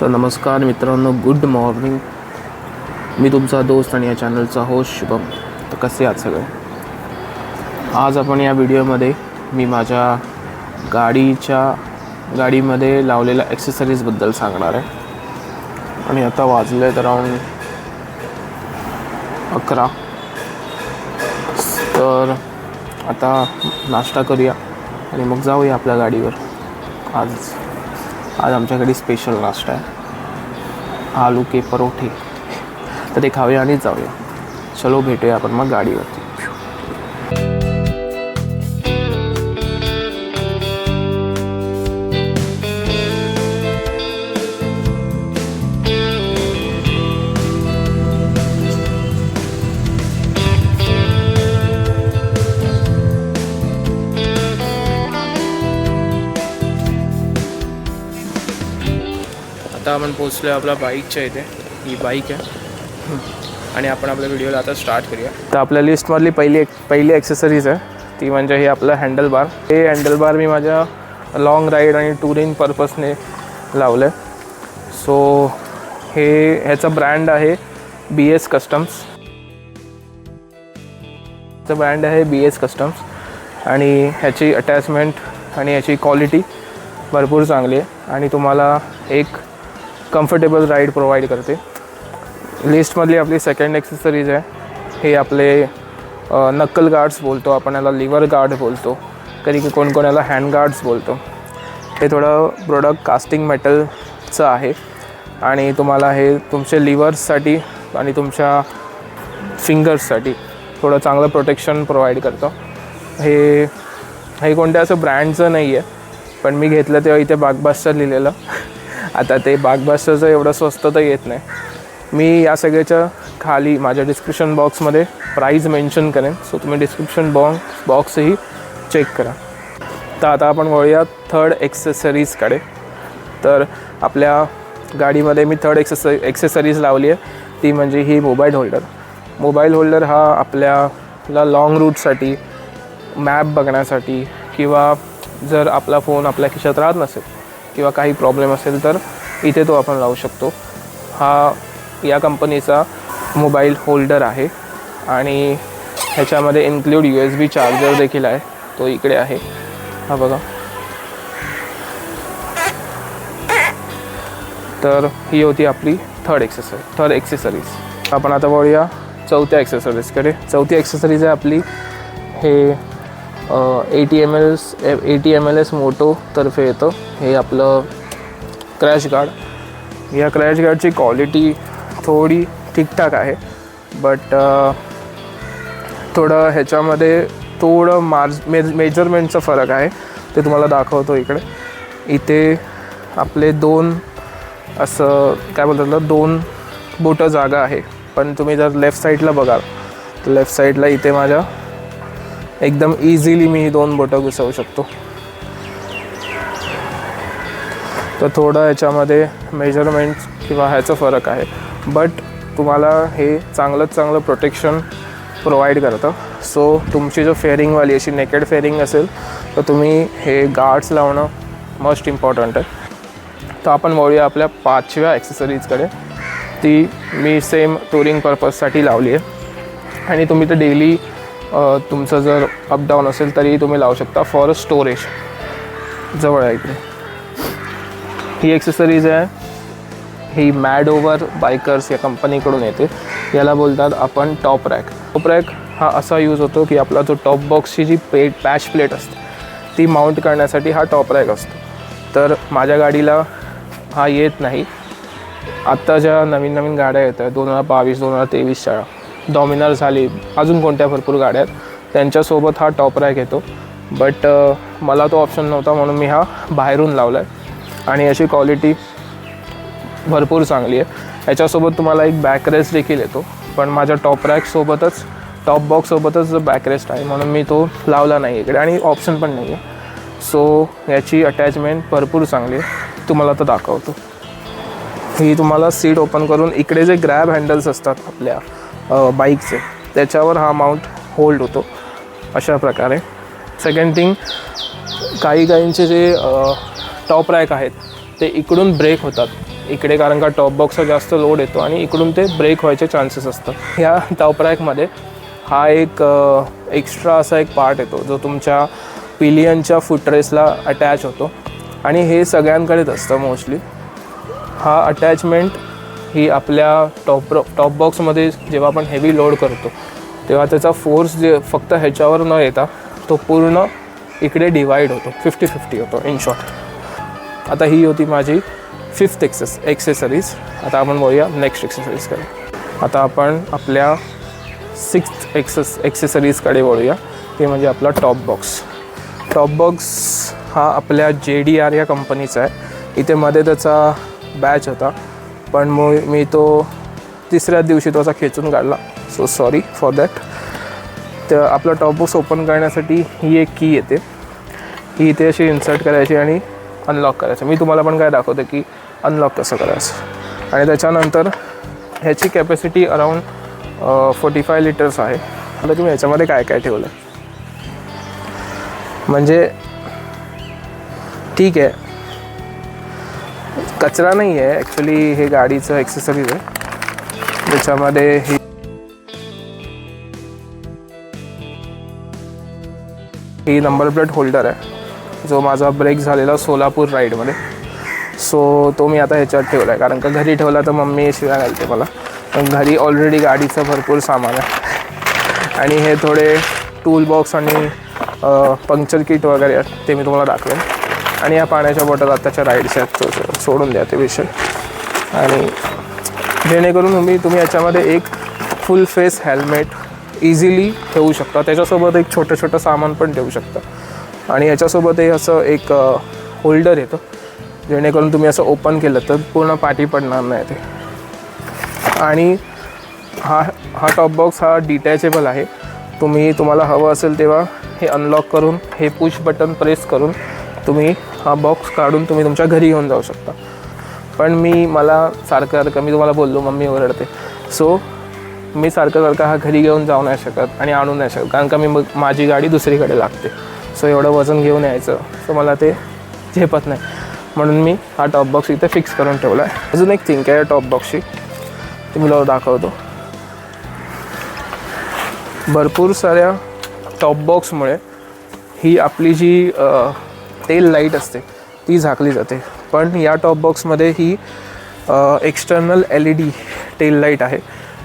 तर नमस्कार मित्रांनो गुड मॉर्निंग मी तुमचा दोस्त आणि या चॅनलचा होस्ट शुभम. तर कसे आहात सगळे? आज आपण या व्हिडिओमध्ये मी माझ्या गाडीच्या गाडीमध्ये लावलेल्या ॲक्सेसरीजबद्दल सांगणार आहे. आणि आता वाजले आहेत अराऊंड अकरा. तर आता नाश्ता करूया आणि मग जाऊया आपल्या गाडीवर. आज. आज आमच्याकडे स्पेशल नाश्ता आहे. आलू के परोठे. तर ते खाऊया आणि जाऊया. चलो भेटूया आपण मग गाडीवर. आपण पोचलो आपल्या बाईकच्या इथे. ही बाईक आहे. आणि आपण आपल्या व्हिडिओला आता स्टार्ट करूया. तर आपल्या लिस्टमधली पहिली पहिली ॲक्सेसरीज आहे. ती म्हणजे हे आपलं हँडल बार हे हँडल बार मी माझ्या लाँग राईड आणि टुरिंग पर्पजने लावलं आहे सो हे ह्याचा ब्रँड आहे बी एस कस्टम्स ब्रँड आहे बी एस कस्टम्स आणि ह्याची अटॅचमेंट आणि ह्याची क्वालिटी भरपूर चांगली आहे. आणि तुम्हाला एक कम्फर्टेबल राईड प्रोव्हाइड करते. लिस्टमधली आपली सेकंड ॲक्सेसरीज आहे. हे आपले नक्कल गार्ड्स बोलतो आपण याला लिव्हर गार्ड बोलतो. कधी की कोण कोण याला हँड गार्ड्स बोलतो. हे थोडं प्रोडक्ट कास्टिंग मेटलचं आहे. आणि तुम्हाला हे तुमच्या लिव्हर्ससाठी आणि तुमच्या फिंगर्ससाठी थोडं चांगलं प्रोटेक्शन प्रोव्हाइड करतं. हे हे कोणत्या असं ब्रँडचं नाही आहे पण मी घेतलं तेव्हा इथे बागबास्टर लिहिलेलं. आता ते बागबास्टरचं एवढं स्वस्त तर येत नाही. मी या सगळ्याच्या खाली माझ्या डिस्क्रिप्शन बॉक्समध्ये प्राईज मेन्शन करेन. सो तुम्ही डिस्क्रिप्शन बॉक्स बॉक्सही चेक करा. तर आता आपण वळूया थर्ड एक्सेसरीजकडे तर आपल्या गाडीमध्ये मी थर्ड एक्सेस एक्सेसरीज लावली आहे. ती म्हणजे ही मोबाईल होल्डर मोबाईल होल्डर हा आपल्याला लाँग रूटसाठी मॅप बघण्यासाठी किंवा जर आपला फोन आपल्या खिशात राहत नसेल किंवा काही प्रॉब्लेम असेल तर इथे तो आपण लावू शकतो. हा या कंपनीचा मोबाईल होल्डर आहे आणि ह्याच्यामध्ये include U S B charger देखील आहे. तो इकडे आहे. हा बघा. तर ही होती आपली थर्ड एक्सेसरी थर्ड एक्सेसरीज आपण आता वळूया चौथ्या ॲक्सेसरीजकडे चौथी एक्सेसरीज आहे आपली हे A T M S A T M L S मोटोतर्फे येतं. हे आपलं क्रॅश गार्ड. या क्रॅश गार्डची क्वालिटी थोडी ठीकठाक आहे बट थोडं ह्याच्यामध्ये थोडं मार्ज मे मेजरमेंटचा फरक आहे. ते तुम्हाला दाखवतो इकडे. इथे आपले दोन असं काय बोलतात ना दोन बोटं जागा आहे. पण तुम्ही जर लेफ्ट साईडला बघाल तर लेफ्ट साईडला इथे माझ्या एकदम इझिली मी ही दोन बोटं घुसवू शकतो. तर थोडं ह्याच्यामध्ये मेजरमेंट किंवा ह्याचा फरक आहे. बट तुम्हाला हे चांगलंच चांगलं प्रोटेक्शन प्रोव्हाइड करतं. सो तुमची जो फेअरिंगवाली अशी नेकेड फेअरिंग असेल तर तुम्ही हे गार्ड्स लावणं मस्ट इम्पॉर्टंट आहे. तर आपण वळूया आपल्या पाचव्या ॲक्सेसरीजकडे ती मी सेम टुरिंग पर्पजसाठी लावली आहे. आणि तुम्ही तर डेली तुमचं जर अपडाऊन असेल तरीही तुम्ही लावू शकता फॉर स्टोरेज जवळ आहे इकडे. ही एक्सेसरीज आहे. ही मॅड ओव्हर बायकर्स या कंपनीकडून येते. याला बोलतात आपण टॉप रॅक टॉप रॅक हा असा यूज होतो की आपला जो टॉप बॉक्सची जी प्लेट पॅच प्लेट असते ती माउंट करण्यासाठी हा टॉप रॅक असतो. तर माझ्या गाडीला हा येत नाही. आत्ता ज्या नवीन नवीन गाड्या येत आहेत दोन हजार बावीस दोन हजार तेवीसच्या डॉमिनर झाली. अजून कोणत्या भरपूर गाड्या आहेत. त्यांच्यासोबत हा टॉप रॅक येतो. बट मला तो ऑप्शन नव्हता म्हणून मी हा बाहेरून लावला आहे आणि याची क्वालिटी भरपूर चांगली आहे. याच्यासोबत तुम्हाला एक बॅक रेस्ट देखील येतो. पण माझ्या टॉप रॅकसोबतच टॉप बॉक्ससोबतच बॅक रेस्ट आहे. म्हणून मी तो लावला नाही इकडे. आणि ऑप्शन पण नाही आहे सो याची अटॅचमेंट भरपूर चांगली आहे. तुम्हाला तर दाखवतो. ही तुम्हाला सीट ओपन करून इकडे जे ग्रॅब हँडल्स असतात आपल्या बाईकचे त्याच्यावर हा माउंट होल्ड होतो. अशा प्रकारे. सेकंड थिंग काही काहींचे जे टॉप रॅक आहेत ते इकडून ब्रेक होतात. इकडे कारण का टॉप बॉक्सवर जास्त लोड येतो आणि इकडून ते ब्रेक व्हायचे चान्सेस असतात. ह्या टॉप रॅकमध्ये हा एक एक्स्ट्रा असा एक पार्ट येतो जो तुमच्या पिलियनच्या फुटरेसला अटॅच होतो. आणि हे सगळ्यांकडेच असतं मोस्टली हा अटॅचमेंट ही आपल्या टॉप टॉप बॉक्समध्ये जेव्हा आपण हेवी लोड करतो तेव्हा त्याचा फोर्स जे फक्त ह्याच्यावर न येता तो पूर्ण इकडे डिवाईड होतो. फिफ्टी फिफ्टी होतो इन शॉर्ट आता ही होती माझी फिफ्थ एक्सेस एक्सेसरीज आता आपण बोलूया नेक्स्ट एक्सेसरीजकडे आता आपण आपल्या सिक्स्थ एक्सेस एक्सेसरीजकडे वळूया ते म्हणजे आपला टॉप बॉक्स टॉप बॉक्स हा आपल्या जे डी आर या कंपनीचा आहे. इथे मध्ये त्याचा बॅच होता. पण मग मी तो तिसऱ्या दिवशी तो असा खेचून काढला. सो सॉरी फॉर दॅट तर आपला टॉपबॉक्स ओपन करण्यासाठी ही एक की येते. ही इथे अशी इन्सर्ट करायची आणि अनलॉक करायचं. मी तुम्हाला पण काय दाखवते की अनलॉक कसं करायचं. आणि त्याच्यानंतर ह्याची capacity around forty five litres आहे. आता तुम्ही ह्याच्यामध्ये काय काय ठेवलं म्हणजे ठीक आहे. कचरा नाही आहे. ॲक्च्युली हे गाडीचं ॲक्सेसरीज आहे. त्याच्यामध्ये ही ही नंबर प्लेट होल्डर आहे. जो माझा ब्रेक झालेला सोलापूर राईडमध्ये सो तो मी आता ह्याच्यात ठेवला आहे कारण का घरी ठेवला तर मम्मी शिवाय घालते मला. पण घरी ऑलरेडी गाडीचं भरपूर सामान आहे. आणि हे थोडे टूल बॉक्स आणि पंक्चर किट वगैरे आहेत ते मी तुम्हाला दाखवेन. आणि या पाण्याच्या बॉटल आत्ताच्या राईड्स आहेत. तो सोडून द्या ते विषय. आणि जेणेकरून तुम्ही तुम्ही याच्यामध्ये एक फुल फेस हेल्मेट इझिली ठेवू शकता. त्याच्यासोबत एक छोटं छोटं सामान पण ठेवू शकता. आणि याच्यासोबत हे असं एक होल्डर येतं. जेणेकरून तुम्ही असं ओपन केलं तर पूर्ण पाठी पडणार नाही ते. आणि हा हा टॉप बॉक्स हा डिटॅचेबल आहे. तुम्ही तुम्हाला हवं असेल तेव्हा हे अनलॉक करून हे पुश बटन प्रेस करून तुम्ही हा बॉक्स काढून तुम्ही तुमच्या घरी घेऊन जाऊ शकता. पण मी मला सारखं सारखं मी तुम्हाला बोललो मम्मी ओरडते. सो मी सारखं सारखं हा घरी घेऊन जाऊ नाही शकत आणि आणू नाही शकत. कारण का मी मग माझी गाडी दुसरीकडे लागते. सो एवढं वजन घेऊन यायचं. सो मला ते झेपत नाही. म्हणून मी हा टॉप बॉक्स इथे फिक्स करून ठेवला आहे. अजून एक थिंक आहे टॉप बॉक्सची ते मी दाखवतो. भरपूर साऱ्या टॉप बॉक्समुळे ही आपली जी टेल लाइट असते ती झाकली जाते. पण या टॉप बॉक्समध्ये ही external L E D tail light आहे.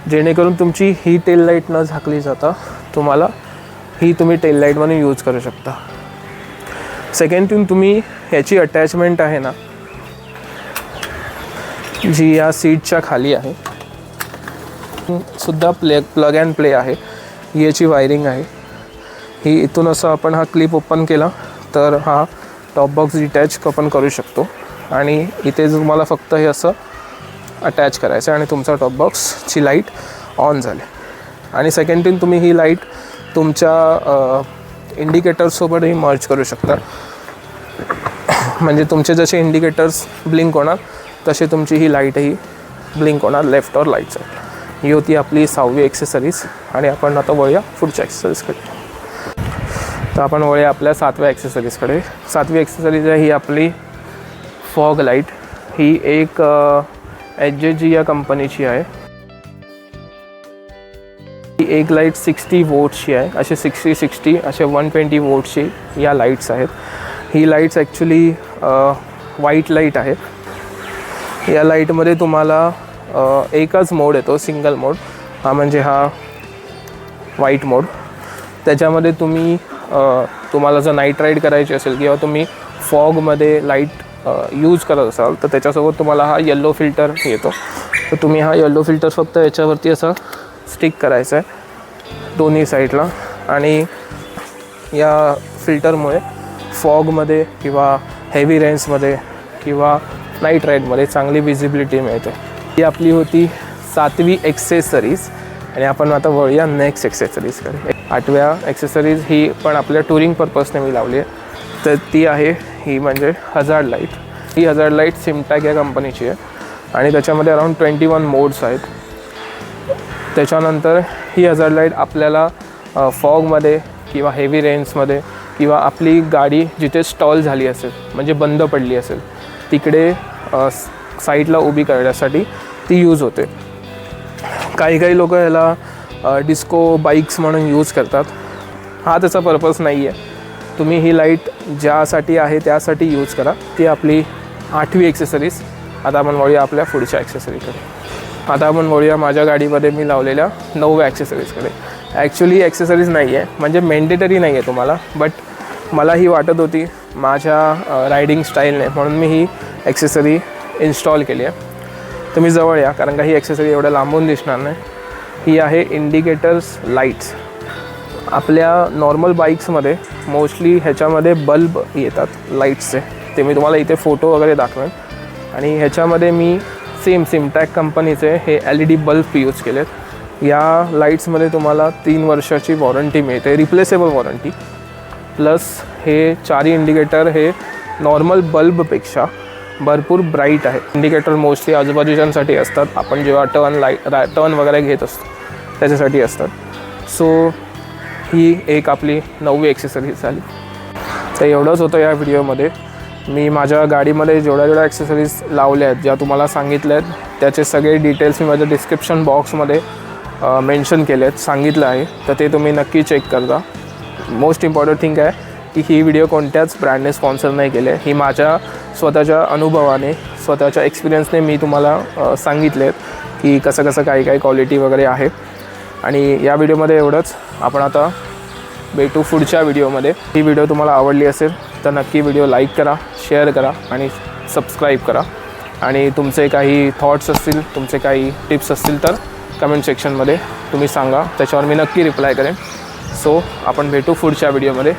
जेणेकरून तुमची ही टेल लाइट न झाकली जाता तुम्हाला ही तुम्ही टेल लाइट म्हणून यूज करू शकता. सेकंड थिंग तुम्ही ह्याची अटॅचमेंट आहे ना जी या सीटच्या खाली आहे सुद्धा प्ले प्लग अँड प्ले आहे. ही याची वायरिंग आहे. ही इथून असं आपण हा क्लिप ओपन केला तर हा टॉप बॉक्स डिटॅच आपण करू शकतो. आणि इथे तुम्हाला फक्त हे असं अटॅच करायचं आहे आणि तुमचा टॉप बॉक्सची लाइट ऑन झाली. आणि सेकंड थिंग तुम्ही ही लाइट तुमच्या इंडिकेटर्ससोबतही मर्ज करू शकता. म्हणजे तुमचे जसे इंडिकेटर्स ब्लिंक होणार तसे तुमची ही लाईटही ब्लिंक होणार लेफ्ट और लाइट साईड ही होती आपली सहावी एक्सेसरीज आणि आपण आता वळूया पुढच्या एक्सेसरीजकडे तर आपण वळूया आपल्या सातव्या ॲक्सेसरीजकडे सातवी एक्सेसरीज आहे ही आपली फॉग लाइट ही एक एच जे जी या कंपनीची आहे. ही एक लाइट सिक्स्टी वोट्सची आहे. असे सिक्स्टी सिक्स्टी असे वन ट्वेंटी वोट्सची या लाईट्स आहेत. ही लाईट्स ॲक्च्युली व्हाईट लाइट आहेत. या लाईटमध्ये तुम्हाला एकच मोड येतो सिंगल मोड हा म्हणजे हा व्हाईट मोड त्याच्यामध्ये तुम्ही तुम्हाला जर नाईट राईड करायची असेल किंवा तुम्ही फॉगमध्ये लाइट यूज करत असाल तर त्याच्यासोबत तुम्हाला हा येल्लो फिल्टर येतो. तर तुम्ही हा येल्लो फिल्टर फक्त याच्यावरती असा स्टिक करायचा आहे दोन्ही साईडला आणि या फिल्टरमुळे फॉगमध्ये किंवा हेवी रेन्समध्ये किंवा नाईट राईडमध्ये चांगली विजिबिलिटी मिळते. ही आपली होती सातवी एक्सेसरीज आणि आपण आता वळूया नेक्स्ट एक्सेसरीजकडे आठव्या एक्सेसरीज ही पण आपल्या टुरिंग पर्पजने मी लावली आहे. तर ती आहे ही म्हणजे हजार्ड लाइट ही हजार्ड लाइट सिमटॅक या कंपनीची आहे. आणि त्याच्यामध्ये अराऊंड ट्वेंटी वन मोड्स आहेत. त्याच्यानंतर ही हजार्ड लाइट आपल्याला फॉगमध्ये किंवा हेवी रेन्समध्ये किंवा आपली गाडी जिथे स्टॉल झाली असेल म्हणजे बंद पडली असेल तिकडे साईडला उभी करण्यासाठी ती यूज होते. काही काही लोक ह्याला डिस्को बाईक्स म्हणून यूज करतात. हा त्याचा पर्पज नाही आहे तुम्ही ही लाइट ज्यासाठी आहे त्यासाठी यूज करा. ती आपली आठवी एक्सेसरीज आता आपण वळूया आपल्या पुढच्या ॲक्सेसरीकडे आता आपण वळूया माझ्या गाडीमध्ये मी लावलेल्या नवव्या ॲक्सेसरीजकडे ॲक्च्युली ॲक्सेसरीज नाही आहे म्हणजे मेंडेटरी नाही आहे तुम्हाला. बट मला ही वाटत होती माझ्या रायडिंग स्टाईलने म्हणून मी ही ॲक्सेसरी इन्स्टॉल केली आहे. तुम्ही जवळ या कारण का ही ॲक्सेसरी एवढ्या लांबून दिसणार नाही. ही आहे इंडिकेटर्स लाईट्स आपल्या नॉर्मल बाईक्समध्ये मोस्टली ह्याच्यामध्ये बल्ब येतात लाईट्सचे ते मी तुम्हाला इथे फोटो वगैरे दाखवेन. आणि ह्याच्यामध्ये मी सेम सिमटॅक कंपनीचे हे L E D bulb use केलेत. या लाईट्समध्ये तुम्हाला तीन वर्षाची वॉरंटी मिळते रिप्लेसेबल वॉरंटी प्लस हे चारी इंडिकेटर हे नॉर्मल बल्बपेक्षा भरपूर ब्राईट आहे. इंडिकेटर मोस्टली आजूबाजूच्यांसाठी असतात. आपण जेव्हा टर्न लाइट रा टर्न वगैरे घेत असतो त्याच्यासाठी असतात. सो ही एक आपली नववी ॲक्सेसरीज झाली. तर एवढंच होतं या व्हिडिओमध्ये मी माझ्या गाडीमध्ये जेवढ्या जेवढ्या ॲक्सेसरीज लावल्या आहेत ज्या तुम्हाला सांगितल्या आहेत त्याचे सगळे डिटेल्स मी माझ्या डिस्क्रिप्शन बॉक्समध्ये मेन्शन केले आहेत सांगितलं आहे. तर ते तुम्ही नक्की चेक करता. मोस्ट इम्पॉर्टंट थिंग आहे की ही व्हिडिओ कोणत्याच ब्रँडने स्पॉन्सर नाही केले ही माझ्या स्वतःच्या अनुभवाने स्वतःच्या एक्सपिरियन्सने मी तुम्हाला सांगितले आहेत की कसं कसं काही काही क्वालिटी वगैरे आहे. आणि या व्हिडिओमध्ये एवढंच. आपण आता भेटू पुढच्या व्हिडिओमध्ये ही व्हिडिओ तुम्हाला आवडली असेल तर नक्की व्हिडिओ लाईक करा शेअर करा आणि सबस्क्राईब करा. आणि तुमचे काही थॉट्स असतील तुमचे काही टिप्स असतील तर कमेंट सेक्शनमध्ये तुम्ही सांगा. त्याच्यावर मी नक्की रिप्लाय करेन. सो आपण भेटू पुढच्या व्हिडिओमध्ये